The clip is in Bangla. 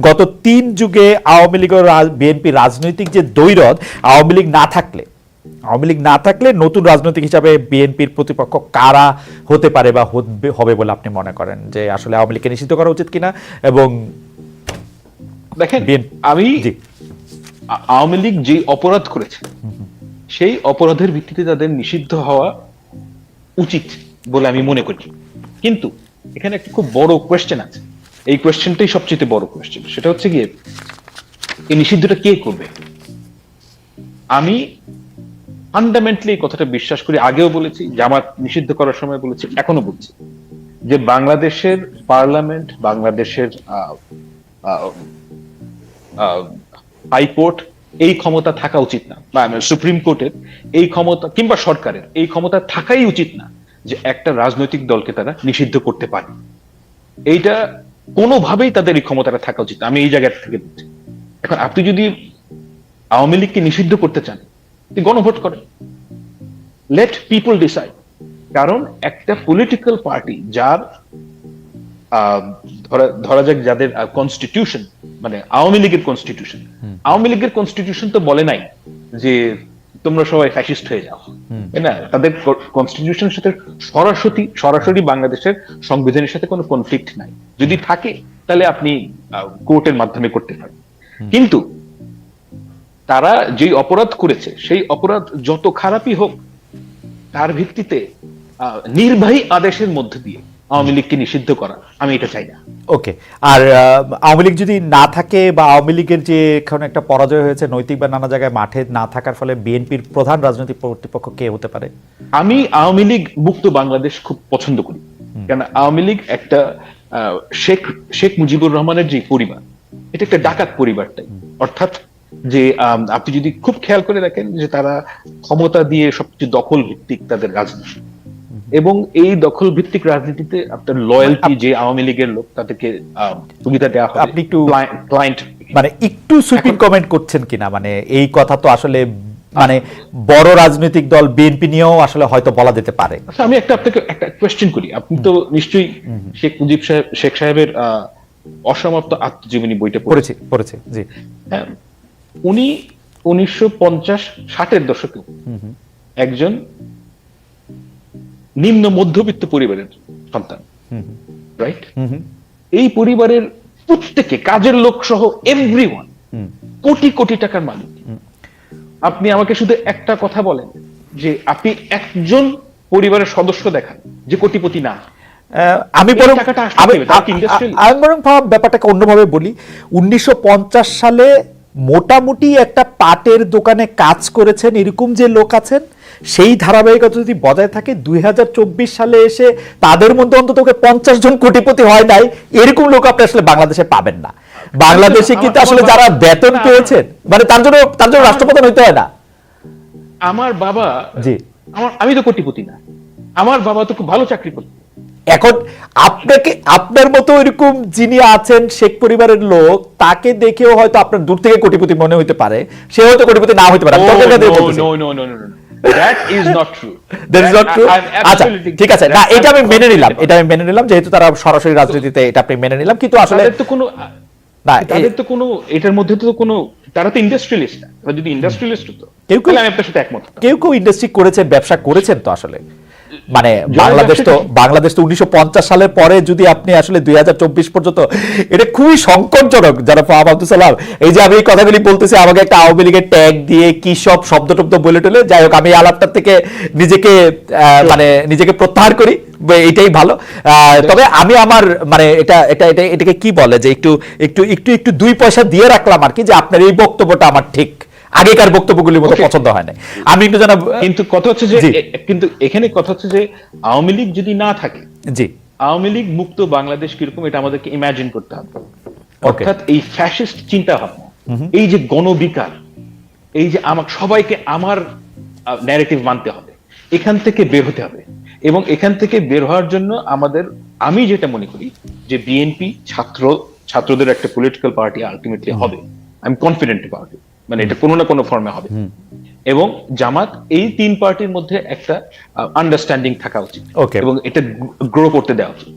গত তিন যুগে আওয়ামী লীগ ও বিএনপি রাজনৈতিক যে দৈরথ আওয়ামী লীগ না থাকলে আওয়ামী লীগ না থাকলে নতুন রাজনৈতিক হিসাবে বিএনপির প্রতিপক্ষ কারা হতে পারে বা হবে বলে আপনি মনে করেন যে আসলে আওয়ামী লীগকে নিষিদ্ধ করা উচিত কিনা? এবং দেখেন আমি আওয়ামী লীগ যে অপরাধ করেছে সেই অপরাধের ভিত্তিতে তাদের নিষিদ্ধ হওয়া উচিত বলে আমি মনে করি। কিন্তু এখানে একটা খুব বড় কোয়েশ্চেন আছে। এই কোয়েশ্চেনটাই সবচেয়ে বড় কোয়েশ্চেন। সেটা হচ্ছে গিয়ে, এই নিষিদ্ধটা কে করবে? আমি ফান্ডামেন্টালি কথাটা বিশ্বাস করি, আগেও বলেছি, জামাত নিষিদ্ধ করার সময় বলেছি, এখনও বলছি, যে বাংলাদেশের পার্লামেন্ট, বাংলাদেশের হাইকোর্ট এই ক্ষমতা থাকা উচিত না। বা সুপ্রিম কোর্টের এই ক্ষমতা, কিংবা সরকারের এই ক্ষমতা থাকাই উচিত না, যে একটা রাজনৈতিক দলকে তারা নিষিদ্ধ করতে পারে। এইটা কোনোভাবেই তাদের এই ক্ষমতাটা থাকা উচিত আমি এই জায়গা থেকে এখন আপনি যদি আওয়ামী লীগকে নিষিদ্ধ করতে চান গণভোট করেন। লেট পিপল ডিসাইড কারণ একটা পলিটিক্যাল পার্টি যার ধরা যাক যাদের কনস্টিটিউশন মানে আওয়ামী লীগের কনস্টিটিউশন আওয়ামী লীগের কনস্টিটিউশন তো বলে নাই যে তোমরা সবাই ফ্যাসিস্ট হয়ে যাও। তাই না? তাদের কনস্টিটিউশনের সাথে সরাসরি সরাসরি বাংলাদেশের সংবিধানের সাথে কোনো কনফ্লিক্ট নাই। যদি থাকে তাহলে আপনি কোর্টের মাধ্যমে করতে পারেন। কিন্তু তারা যেই অপরাধ করেছে সেই অপরাধ যত খারাপই হোক তার ভিত্তিতে আহ, নির্বাহী আদেশের মধ্যে দিয়ে আওয়ামী লীগকে নিষিদ্ধ করা। আমি এটা চাই না। ওকে। আর আওয়ামী লীগ যদি না থাকে বা আওয়ামী লীগের যে এখানে একটা পরাজয় হয়েছে নৈতিক বা নানা জায়গায় মাঠে না থাকার ফলে বিএনপির প্রধান রাজনৈতিক প্রতিপক্ষ কে হতে পারে? আমি আওয়ামী লীগ মুক্ত বাংলাদেশ খুব পছন্দ করি। কেন আওয়ামী লীগ একটা আহ, শেখ শেখ মুজিবুর রহমানের যে পরিবার এটা একটা ডাকাত পরিবারটাই অর্থাৎ যে আপনি যদি খুব খেয়াল করে দেখেন যে তারা ক্ষমতা দিয়ে সবচেয়ে দখল ভিত্তিক তাদের রাজনীতি। এবং এই দখল ভিত্তিক রাজনীতিতে আপনার লয়্যালটি যে আওয়ামী লীগের লোক তাদেরকে সুবিধা দেওয়া হবে আপনি একটু- ক্লায়েন্ট মানে একটু সুইপিং কমেন্ট করছেন কিনা? মানে এই কথা তো আসলে মানে বড় রাজনৈতিক দল বিএনপি নিয়েও আসলে হয়তো বলা যেতে পারে। আচ্ছা আমি একটা আপনাকে একটা কোয়েশ্চেন করি। আপনি তো নিশ্চয়ই শেখ মুজিব সাহেব শেখ সাহেবের আহ, অসমাপ্ত আত্মজীবনী বইটা পড়েছি পড়েছি জি। হ্যাঁ, উনি উনিশশো পঞ্চাশ ষাটের দশকে একজন নিম্ন মধ্যবিত্ত পরিবারের সন্তান রাইট এই পরিবারের প্রত্যেকে কাজের লোক সহ এভরিওয়ান কোটি কোটি টাকার মালিক। আপনি আমাকে শুধু একটা কথা বলেন যে আপনি একজন পরিবারের সদস্য দেখান যে কোটিপতি না। আমি বরং? আমি বরং ব্যাপারটাকে অন্যভাবে বলি। উনিশশো পঞ্চাশ সালে মোটামুটি একটা পাটের দোকানে কাজ করেছেন এরকম যে লোক আছেন সেই ধারাবাহিকতা যদি বজায় থাকে দুই সালে এসে তাদের মধ্যে অন্তত পঞ্চাশ জন কোটিপতি হয় নাই এরকম লোক আপনি আসলে বাংলাদেশে পাবেন না। বাংলাদেশে কিন্তু আসলে যারা বেতন পেয়েছেন মানে তার জন্য তার জন্য রাষ্ট্রপ্রধান হইতে হয় না। আমার বাবা জি। আমার আমি তো কোটিপতি না। আমার বাবা তো খুব ভালো চাকরি করতো। এখন আপনাকে আপনার মতো এরকম যিনি আছেন শেখ পরিবারের লোক তাকে দেখেও হয়তো আপনার দূর থেকে কোটিপতি মনে হইতে পারে। সে হয়তো কোটিপতি না হইতে পারে। আমি is not true that is not? I'm আচ্ছা ঠিক আছে না এটা আমি মেনে নিলাম এটা আমি মেনে নিলাম যেহেতু তারা সরাসরি রাজনীতিতে এটা আপনি মেনে নিলাম কিন্তু আসলে তো কোনো না, তাদের তো কোনো এটার মধ্যে তো কোনো তারা তো ইন্ডাস্ট্রিয়ালিস্ট না যদি ইন্ডাস্ট্রিয়ালিস্ট হতো কেউ কেউ- আমি আপনার সাথে একমত কেউ কেউ ইন্ডাস্ট্রি করেছেন ব্যবসা করেছেন তো আসলে। মানে বাংলাদেশ তো বাংলাদেশ তো উনিশশো সালের পরে যদি আপনি আসলে দুই হাজার চব্বিশ পর্যন্ত এটা খুবই সংকটজনক যারা ফাহাম আব্দুল সালাম। এই যে আমি এই কথাগুলি বলতেছি আমাকে একটা আওয়ামী লীগের ট্যাগ দিয়ে কি সব শব্দ টব্দ বলে টলে। যাই হোক আমি আলাপটার থেকে নিজেকে আহ, মানে নিজেকে প্রত্যাহার করি এটাই ভালো। আহ, তবে আমি আমার মানে এটা এটা এটা এটাকে কি বলে যে একটু একটু একটু একটু দুই পয়সা দিয়ে রাখলাম আর কি যে আপনার এই বক্তব্যটা আমার ঠিক। আগেকার বক্তব্যগুলির মতো পছন্দ হয় না আমি একটু জানাব কিন্তু কথা হচ্ছে যে কিন্তু এখানে কথা হচ্ছে যে আওয়ামী লীগ যদি না থাকে জি। আওয়ামী লীগ মুক্ত বাংলাদেশ কীরকম এটা আমাদেরকে ইমাজিন করতে হবে। অর্থাৎ এই ফ্যাসিস্ট চিন্তা ভাবনা এই যে গণবিকার এই যে আমার সবাইকে আমার ন্যারেটিভ মানতে হবে এখান থেকে বের হতে হবে। এবং এখান থেকে বের হওয়ার জন্য আমাদের আমি যেটা মনে করি যে বিএনপি ছাত্র ছাত্রদের একটা পলিটিক্যাল পার্টি আলটিমেটলি হবে। আমি কনফিডেন্ট পার্টি মানে এটা কোনো না কোনো ফর্মে হবে। এবং জামাত এই তিন পার্টির মধ্যে একটা আন্ডারস্ট্যান্ডিং থাকা উচিত. এবং এটা গ্রো করতে দেওয়া উচিত।